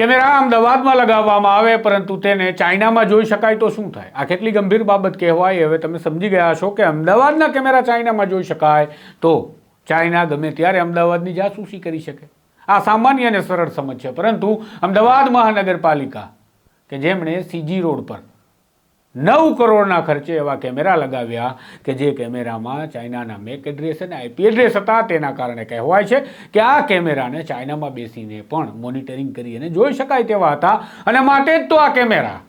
Camera અમદાવાદમાં લગાવવામાં આવે, પરંતુ તેને ચાઇનામાં જોઈ શકાય તો શું થાય? આ કેટલી ગંભીર બાબત કહેવાય? હવે તમે સમજી ગયા છો કે અમદાવાદના કેમેરા ચાઇનામાં જોઈ શકાય તો ચાઇના ગમે ત્યારે અમદાવાદની જાસૂસી કરી શકે. આ સામાન્ય અને સરળ સમજ છે. પરંતુ અમદાવાદ મહાનગરપાલિકા, કે જેમણે સીજી રોડ પર નવ કરોડના ખર્ચે એવા કેમેરા લગાવ્યા કે જે કેમેરામાં ચાઇનાના મેક એડ્રેસ અને આઈપી એડ્રેસ હતા તેના કારણે કહેવાય છે કે આ કેમેરાને ચાઇનામાં બેસીને પણ મોનિટરિંગ કરી અને જોઈ શકાય તેવા હતા. અને માટે જ તો આ કેમેરા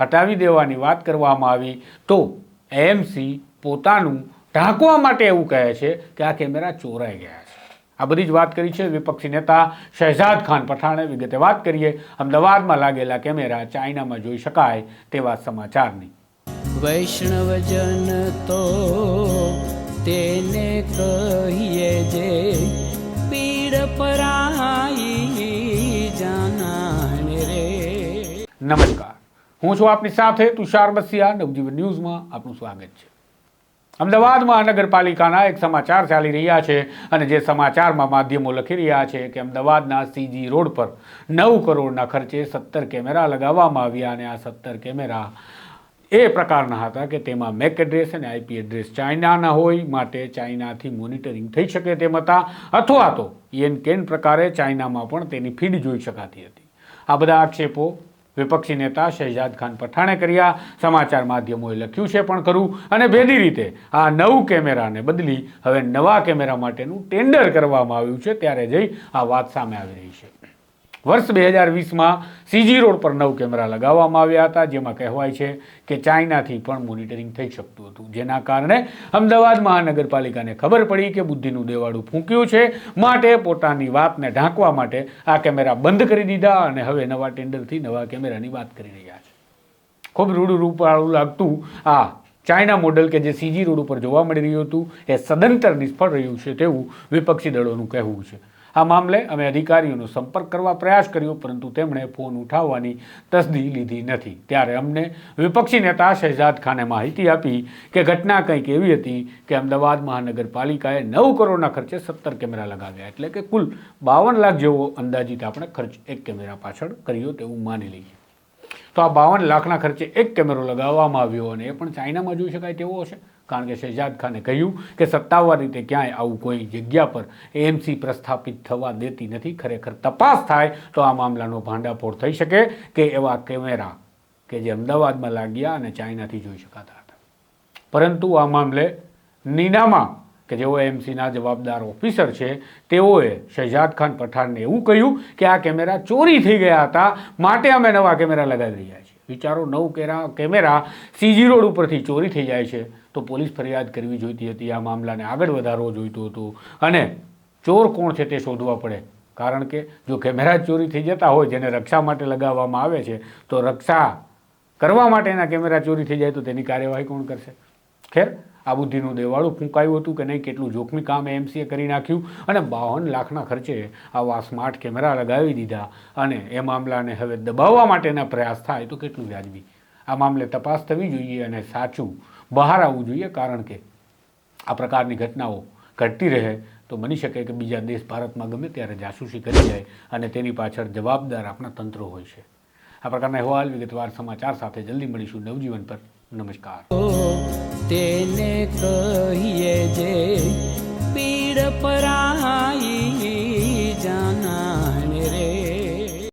હટાવી દેવાની વાત કરવામાં આવી. તો એએમસી પોતાનું ઢાંકવા માટે એવું કહે છે કે આ કેમેરા ચોરાઈ ગયા આ બધી જ વાત કરી છે વિપક્ષી નેતા શહેજાદ ખાન પઠાણે. વિગતે વાત કરીએ અમદાવાદમાં લાગેલા કેમેરા ચાઇનામાં જોઈ શકાય તેવા સમાચારની. વૈષ્ણવજન તો તેને કહીએ જે પીડ પરાઈ જાનાને રે. નમસ્કાર. હું છું આપની સાથે તુષાર બસિયા. નવજીવન ન્યૂઝમાં આપનું સ્વાગત છે. અમદાવાદ મહાનગરપાલિકાના એક સમાચાર ચાલી રહ્યા છે અને જે સમાચારમાં માધ્યમો લખી રહ્યા છે કે અમદાવાદના સીજી રોડ પર નવ કરોડના ખર્ચે સત્તર કેમેરા લગાવવામાં આવ્યા અને આ સત્તર કેમેરા એ પ્રકારના હતા કે તેમાં મેક એડ્રેસ અને આઈપી એડ્રેસ ચાઇનાના હોય, માટે ચાઇનાથી મોનિટરિંગ થઈ શકે તેમ હતા, અથવા તો યેન કેન પ્રકારે ચાઇનામાં પણ તેની ફીડ જોઈ શકાતી હતી. આ બધા આક્ષેપો વિપક્ષી નેતા શહેજાદ ખાન પઠાણે કર્યા. સમાચાર માધ્યમોએ લખ્યું છે પણ ખરું. અને ભેદી રીતે આ નવ કેમેરાને બદલી હવે નવા કેમેરા માટેનું ટેન્ડર કરવામાં આવ્યું છે. ત્યારે જઈ આ વાત સામે આવી રહી છે. વર્ષ બે હજાર વીસમાં સીજી રોડ પર નવ કેમેરા લગાવવામાં આવ્યા હતા, જેમાં કહેવાય છે કે ચાઇનાથી પણ મોનિટરિંગ થઈ શકતું હતું. જેના કારણે અમદાવાદ મહાનગરપાલિકાને ખબર પડી કે બુદ્ધિનું દેવાળું ફૂંક્યું છે, માટે પોતાની વાતને ઢાંકવા માટે આ કેમેરા બંધ કરી દીધા અને હવે નવા ટેન્ડરથી નવા કેમેરાની વાત કરી રહ્યા છે. ખૂબ રૂડું રૂપાળું લાગતું આ ચાઇના મોડલ કે જે સીજી રોડ ઉપર જોવા મળી રહ્યું હતું, એ સદંતર નિષ્ફળ રહ્યું છે તેવું વિપક્ષી દળોનું કહેવું છે. આ મામલે અમે અધિકારીઓનો સંપર્ક કરવા પ્રયાસ કર્યો, પરંતુ તેમણે ફોન ઉઠાવવાની તસદી લીધી નથી. ત્યારે અમને વિપક્ષી નેતા શહેજાદ ખાને માહિતી આપી કે ઘટના કંઈક એવી હતી કે અમદાવાદ મહાનગરપાલિકાએ નવ કરોડના ખર્ચે સત્તર કેમેરા લગાવ્યા, એટલે કે કુલ બાવન લાખ જેવો અંદાજિત આપણે ખર્ચ એક કેમેરા પાછળ કર્યો તેવું માની લઈએ. તો આ બાવન લાખના ખર્ચે એક કેમેરો લગાવવામાં આવ્યો અને એ પણ ચાઇનામાં જોઈ શકાય તેવો હશે? કારણ કે શહેજાદ ખાને કહ્યું કે સત્તાવાર રીતે ક્યાંય આવું કોઈ જગ્યા પર એએમસી પ્રસ્થાપિત થવા દેતી નથી. ખરેખર તપાસ થાય તો આ મામલાનો ભાંડાફોડ થઈ શકે કે એવા કેમેરા કે જે અમદાવાદમાં લાગ્યા અને ચાઇનાથી જોઈ શકાતા હતા. પરંતુ આ મામલે નીનામાં કે જેઓ એમસીના જવાબદાર ઓફિસર છે, તેઓએ શહેજાદ ખાન પઠાણને એવું કહ્યું કે આ કેમેરા ચોરી થઈ ગયા હતા. માટે અમે નવા કેમેરા લગાવી રહ્યા છીએ. વિચારો નવ કેરા, કેમેરા સીજી રોડ ઉપરથી ચોરી થઈ જાય છે. તો પોલીસ ફરિયાદ કરવી જોઈતી હતી. આ મામલાને આગળ વધારવો જોઈતો હતો. અને ચોર કોણ છે તે શોધવા પડે. કારણ કે જો કેમેરા ચોરી થઈ જતા હોય, જેને રક્ષા માટે લગાવવામાં આવે છે, તો રક્ષા કરવા માટેના કેમેરા ચોરી થઈ જાય તો તેની કાર્યવાહી કોણ કરશે? ખેર, આ બુદ્ધિનું દેવાળું ફૂંકાયું હતું કે નહીં, કેટલું જોખમી કામ એમસીએ કરી નાખ્યું અને બાવન લાખના ખર્ચે આવા સ્માર્ટ કેમેરા લગાવી દીધા. અને એ મામલાને હવે દબાવવા માટેના પ્રયાસ થાય તો કેટલું વ્યાજબી? આ મામલે તપાસ થવી જોઈએ અને સાચું બહાર આવવું જોઈએ, કારણ કે આ પ્રકારની ઘટનાઓ ઘટતી રહે તો બની શકે કે બીજા દેશ ભારતમાં ગમે ત્યારે જાસૂસી કરી જાય અને તેની પાછળ જવાબદાર આપણા તંત્રો હોય છે. આ પ્રકારના અહેવાલ વિગતવાર સમાચાર સાથે જલ્દી મળીશું નવજીવન પર. નમસ્કાર. તેને કહીએ